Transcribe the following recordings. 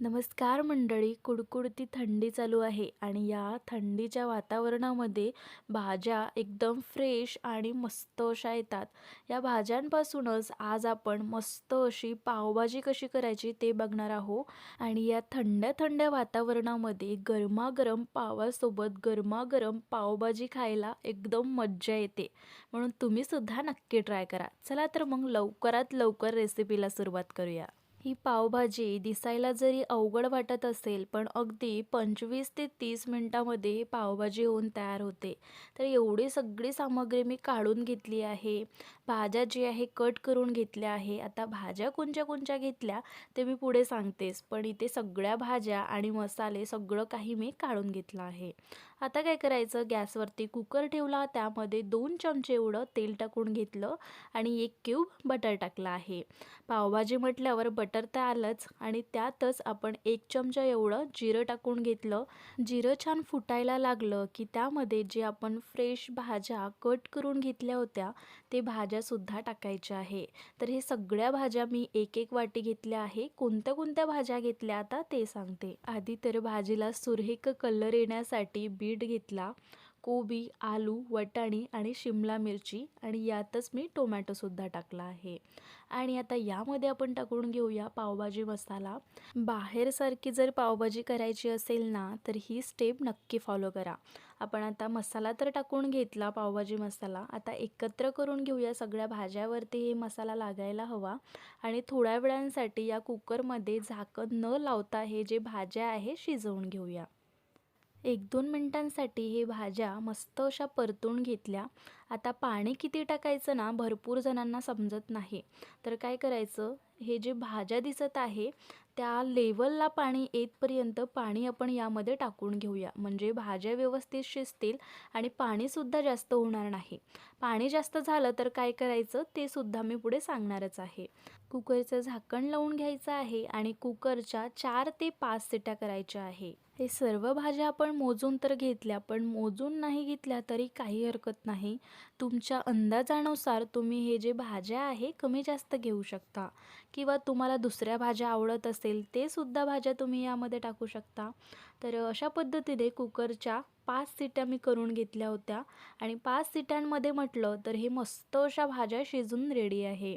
नमस्कार मंडळी कुडकुडती थंडी चालू आहे आणि या थंडीच्या वातावरणामध्ये भाज्या एकदम फ्रेश आणि मस्त अशा येतात. या भाज्यांपासूनच आज आपण मस्त अशी पावभाजी कशी करायची ते बघणार आहोत आणि या थंड्या थंड्या वातावरणामध्ये गरमागरम पावासोबत गरमागरम पावभाजी खायला एकदम मज्जा येते. म्हणून तुम्ही सुद्धा नक्की ट्राय करा. चला तर मग लवकरात लवकर रेसिपीला सुरुवात करूया. ही पावभाजी दिसायला जरी अवघड वाटत असेल पण अगदी पंचवीस ते तीस मिनटामध्ये ही पावभाजी होऊन तयार होते. तर एवढी सगळी सामग्री मी काढून घेतली आहे. भाज्या जी आहे कट करून घेतल्या आहे. आता भाज्या कोणत्या कोणत्या घेतल्या ते मी पुढे सांगतेच. पण इथे सगळ्या भाज्या आणि मसाले सगळं काही मी काढून घेतलं आहे. आता काय करायचं? गॅसवरती कुकर ठेवला त्यामध्ये दोन चमचे एवढं तेल टाकून घेतलं आणि एक क्यूब बटर टाकला आहे. पावभाजी म्हटल्यावर बटर तर आलंच आणि त्यातच आपण एक चमचा एवढं जिरं टाकून घेतलं. जिरं छान फुटायला लागलं की त्यामध्ये जे आपण फ्रेश भाज्या कट करून घेतल्या होत्या ते भाज्यासुद्धा टाकायच्या आहे. तर हे सगळ्या भाज्या मी एक एक वाटी घेतल्या आहे. कोणत्या कोणत्या भाज्या घेतल्या आता ते सांगते. आधी तर भाजीला सुरेख कलर येण्यासाठी बीट घेतला कोबी आलू वटाणी आणि शिमला मिरची आणि यातच मी टोमॅटोसुद्धा टाकला आहे. आणि आता यामध्ये आपण टाकून घेऊया पावभाजी मसाला. बाहेरसारखी जर पावभाजी करायची असेल ना तर ही स्टेप नक्की फॉलो करा. आपण आता मसाला तर टाकून घेतला पावभाजी मसाला. आता एकत्र करून घेऊया सगळ्या भाज्यावरती हे मसाला लागायला हवा. आणि थोड्या वेळांसाठी या कुकरमध्ये झाकण न लावता हे जे भाज्या आहे शिजवून घेऊया. एक दोन मिनटांसाठी हे भाज्या मस्त अशा परतून घेतल्या. आता पाणी किती टाकायचं ना भरपूर जणांना समजत नाही. तर काय करायचं हे जे भाज्या दिसत आहे त्या लेवलला पाणी येतपर्यंत पाणी आपण यामध्ये टाकून घेऊया. म्हणजे भाज्या व्यवस्थित शिजतील आणि पाणीसुद्धा जास्त होणार नाही. पाणी जास्त झालं तर काय करायचं ते सुद्धा मी पुढे सांगणारच आहे. कुकरचं झाकण लावून घ्यायचं आहे आणि कुकरच्या चार ते पाच सिट्या करायच्या आहे. हे सर्व भाज्या आपण मोजून तर घेतल्या पण मोजून नाही घेतल्या तरी काही हरकत नाही. तुमच्या अंदाजानुसार तुम्ही हे जे भाज्या आहे कमी जास्त घेऊ शकता. किंवा तुम्हाला दुसऱ्या भाज्या आवडत असेल ते सुद्धा भाज्या तुम्ही यामध्ये टाकू शकता. तर अशा पद्धतीने कुकरच्या पाच सीट्या मी करून घेतल्या होत्या. आणि पाच सीट्यांमध्ये म्हटलं तर हे मस्त अशा भाज्या शिजून रेडी आहे.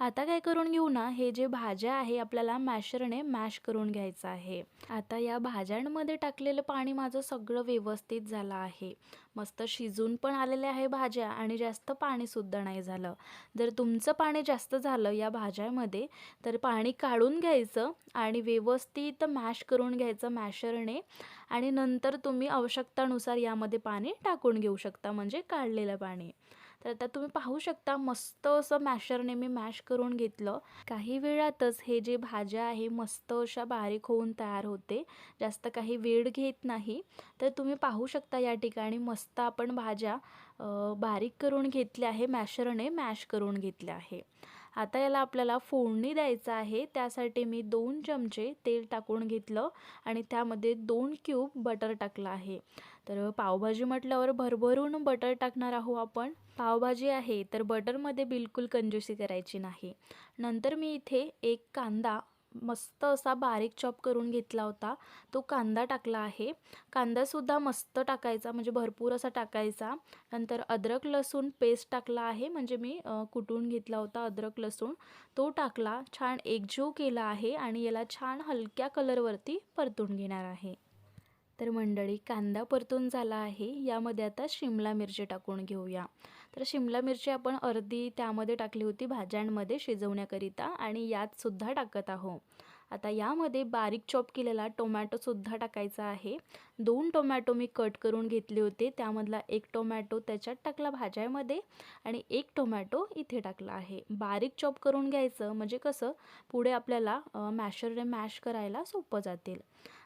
आता काय करून घेऊ ना? हे जे भाज्या आहे आपल्याला मॅशरने मॅश करून घ्यायचं आहे. आता या भाज्यांमध्ये टाकलेलं पाणी माझं सगळं व्यवस्थित झालं आहे. मस्त शिजून पण आलेले आहे भाज्या आणि जास्त पाणीसुद्धा नाही झालं. जर तुमचं पाणी जास्त झालं या भाज्यामध्ये तर पाणी काढून घ्यायचं आणि व्यवस्थित मॅश करून घ्यायचं मॅशरने आणि नंतर तुम्ही आवश्यकतानुसार यामध्ये पाणी टाकून घेऊ शकता म्हणजे काढलेलं पाणी. तर आता तुम्ही पाहू शकता मस्त असं मॅशरने मी मॅश करून घेतलं. काही वेळातच हे जे भाज्या आहे मस्त अशा बारीक होऊन तयार होते. जास्त काही वेळ घेत नाही. तर तुम्ही पाहू शकता या ठिकाणी मस्त आपण भाज्या बारीक करून घेतल्या आहे मॅशरने मॅश करून घेतल्या आहे. आता याला आपल्याला फोडणी द्यायचं आहे. त्यासाठी मी दोन चमचे तेल टाकून घेतलं आणि त्यामध्ये दोन क्यूब बटर टाकलं आहे. तर पावभाजी म्हटल्यावर भरभरून बटर टाकणार आहोत आपण. पावभाजी आहे तर बटरमध्ये बिलकुल कंजूसी करायची नाही. नंतर मी इथे एक कांदा मस्त असा बारीक चॉप करून घेतला होता. तो कांदा टाकला आहे. कांदासुद्धा मस्त टाकायचा म्हणजे भरपूर असा टाकायचा. नंतर अद्रक लसूण पेस्ट टाकला आहे म्हणजे मी कुटून घेतला होता अद्रक लसूण. तो टाकला छान एकजीव केला आहे आणि याला छान हलक्या कलरवरती परतून घेणार आहे. तर मंडळी कांदा परतून झाला आहे. यामध्ये आता शिमला मिरची टाकून घेऊया. तर शिमला मिरची आपण अर्धी त्यामध्ये टाकली होती भाज्यांमध्ये शिजवण्याकरिता आणि यातसुद्धा टाकत आहो आता यामध्ये बारीक चॉप केलेला टोमॅटोसुद्धा टाकायचा आहे. दोन टोमॅटो मी कट करून घेतले होते. त्यामधला एक टोमॅटो त्याच्यात टाकला भाज्यामध्ये आणि एक टोमॅटो इथे टाकला आहे. बारीक चॉप करून घ्यायचं म्हणजे कसं? पुढे आपल्याला मॅशरने मॅश करायला सोपं जातील.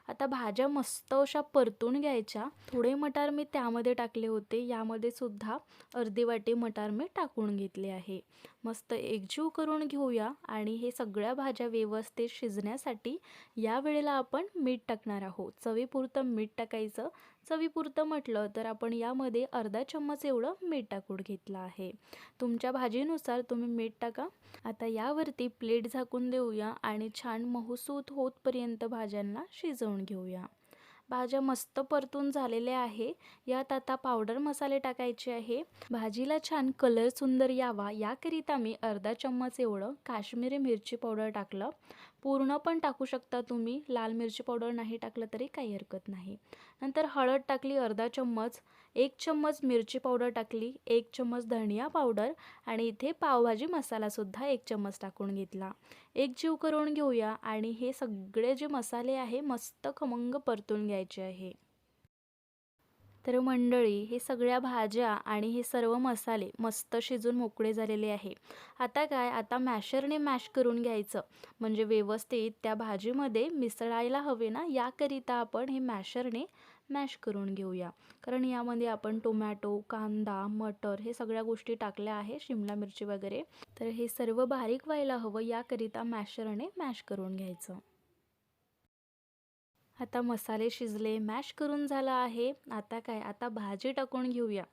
आता भाज्या मस्त अशा परतून घ्यायच्या. थोडे मटार मी त्यामध्ये टाकले होते. यामध्ये सुद्धा अर्धी वाटी मटार मी टाकून घेतले आहे. मस्त एकजीव करून घेऊया आणि हे सगळ्या भाज्या व्यवस्थित शिजण्यासाठी या वेळेला आपण मीठ टाकणार आहोत. चवीपुरतं मीठ टाकायचं. चवीपुरतं म्हटलं तर आपण यामध्ये अर्धा चम्मच एवढं मीठ टाकून घेतलं आहे. तुमच्या भाजीनुसार तुम्ही मीठ टाका. आता यावरती प्लेट झाकून देऊया आणि छान महसूत होतपर्यंत भाज्यांना शिजवून घेऊया. भाज्या मस्त परतून झालेल्या आहे. यात आता पावडर मसाले टाकायचे आहे. भाजीला छान कलर सुंदर यावा. याकरिता मी अर्धा चम्मच एवढं काश्मीरी मिरची पावडर टाकलं. पूर्ण पण टाकू शकता तुम्ही. लाल मिरची पावडर नाही टाकलं तरी काही हरकत नाही. नंतर हळद टाकली अर्धा चम्मच. एक चम्मच मिरची पावडर टाकली एक चम्मच धनिया पावडर आणि इथे पावभाजी मसालासुद्धा एक चम्मच टाकून घेतला. एक जीव करून घेऊया आणि हे सगळे जे मसाले आहे मस्त खमंग परतून घ्यायचे आहे. तर मंडळी हे सगळ्या भाज्या आणि हे सर्व मसाले मस्त शिजून मोकळे झालेले आहे. आता काय? आता मॅशरने मॅश करून घ्यायचं. म्हणजे व्यवस्थित त्या भाजीमध्ये मिसळायला हवे ना याकरिता आपण हे मॅशरने मॅश करून घेऊया. कारण यामध्ये आपण टोमॅटो कांदा मटर हे सगळ्या गोष्टी टाकल्या आहे शिमला मिरची वगैरे. तर हे सर्व बारीक व्हायला हवं याकरिता मॅशरने मॅश करून घ्यायचं. आता मसाले शिजले मॅश करून झाला आहे. आता काय? आता भाजी टाकून घेऊया.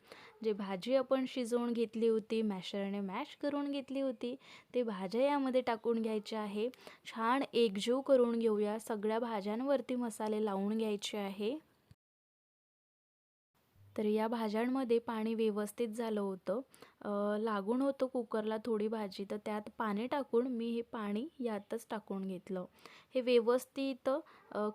जे भाजी आपण शिजवून घेतली होती मॅशरने मॅश करून घेतली होती ते भाज्या यामध्ये टाकून घ्यायचे आहे. छान एकजीव करून घेऊया. सगळ्या भाज्यांवरती मसाले लावून घ्यायचे आहे. तर या भाज्यांमध्ये पाणी व्यवस्थित झालं होतं. लागून होतं कुकरला थोडी भाजी. तर त्यात पाणी टाकून मी हे पाणी यातच टाकून घेतलं. हे व्यवस्थित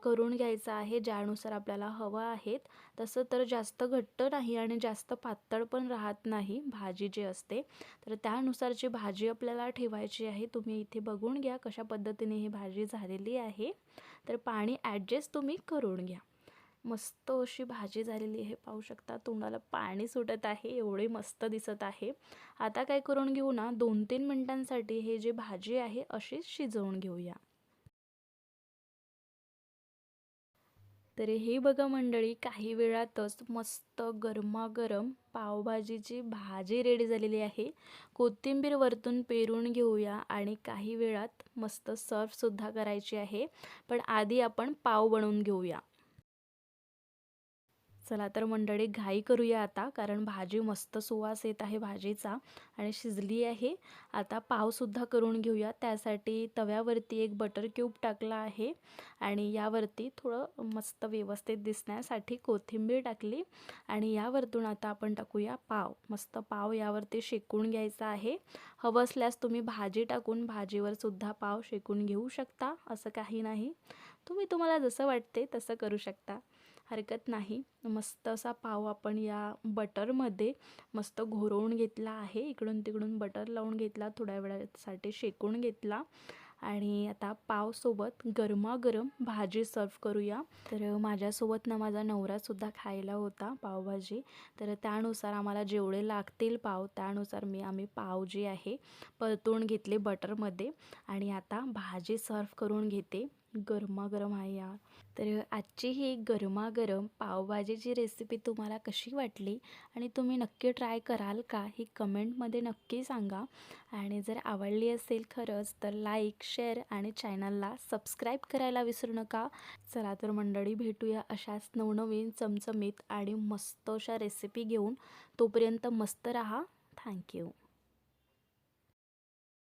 करून घ्यायचं आहे. ज्यानुसार आपल्याला हवं आहेत. तसं तर जास्त घट्ट नाही आणि जास्त पातळ पण राहत नाही भाजी जी असते. तर त्यानुसारची भाजी आपल्याला ठेवायची आहे तुम्ही इथे बघून घ्या कशा पद्धतीने ही भाजी झालेली आहे. तर पाणी ॲडजस्ट तुम्ही करून घ्या. मस्त अशी भाजी झालेली आहे. पाहू शकता तोंडाला पाणी सुटत आहे. एवढे मस्त दिसत आहे. आता काय करून घेऊ ना? दोन तीन मिनटांसाठी हे जे भाजी आहे अशी शिजवून घेऊया. तर हे बघा मंडळी काही वेळातच मस्त गरमागरम पावभाजीची भाजी रेडी झालेली आहे. कोथिंबीर वरतून पेरून घेऊया आणि काही वेळात मस्त सर्वसुद्धा करायची आहे. पण आधी आपण पाव बनवून घेऊया. चला तर मंडळी घाई करूया आता कारण भाजी मस्त सुवास येत आहे भाजीचा आणि शिजली आहे. आता पावसुद्धा करून घेऊया. त्यासाठी तव्यावरती एक बटर क्यूब टाकला आहे आणि यावरती थोडं मस्त व्यवस्थित दिसण्यासाठी कोथिंबीर टाकली आणि यावरतून आता आपण टाकूया पाव. मस्त पाव यावरती शेकून घ्यायचा आहे. हवं असल्यास तुम्ही भाजी टाकून भाजीवर सुद्धा पाव शेकून घेऊ शकता असं काही नाही. तुम्ही तुम्हाला जसं वाटते तसं करू शकता. हरकत नाही. मस्त असा पाव आपण या बटरमध्ये मस्त घोरवून घेतला आहे. इकडून तिकडून बटर लावून घेतला थोड्या वेळासाठी शेकून घेतला. आणि आता पावसोबत गरमागरम भाजी सर्व करूया. तर माझ्यासोबत ना माझा नवरासुद्धा खायला होता पावभाजी. तर त्यानुसार आम्हाला जेवढे लागतील पाव त्यानुसार मी आम्ही पाव जे आहे परतून घेतले बटरमध्ये. आणि आता भाजी सर्व करून घेते. गरमागरम आहे या. तर आजची ही गरमागरम पावभाजीची रेसिपी तुम्हाला कशी वाटली आणि तुम्ही नक्की ट्राय कराल का ही कमेंटमध्ये नक्की सांगा. आणि जर आवडली असेल खरंच तर लाईक शेअर आणि चॅनलला सबस्क्राईब करायला विसरू नका. चला तर मंडळी भेटूया अशाच नवनवीन चमचमीत आणि मस्त अशा रेसिपी घेऊन. तोपर्यंत मस्त रहा. थँक्यू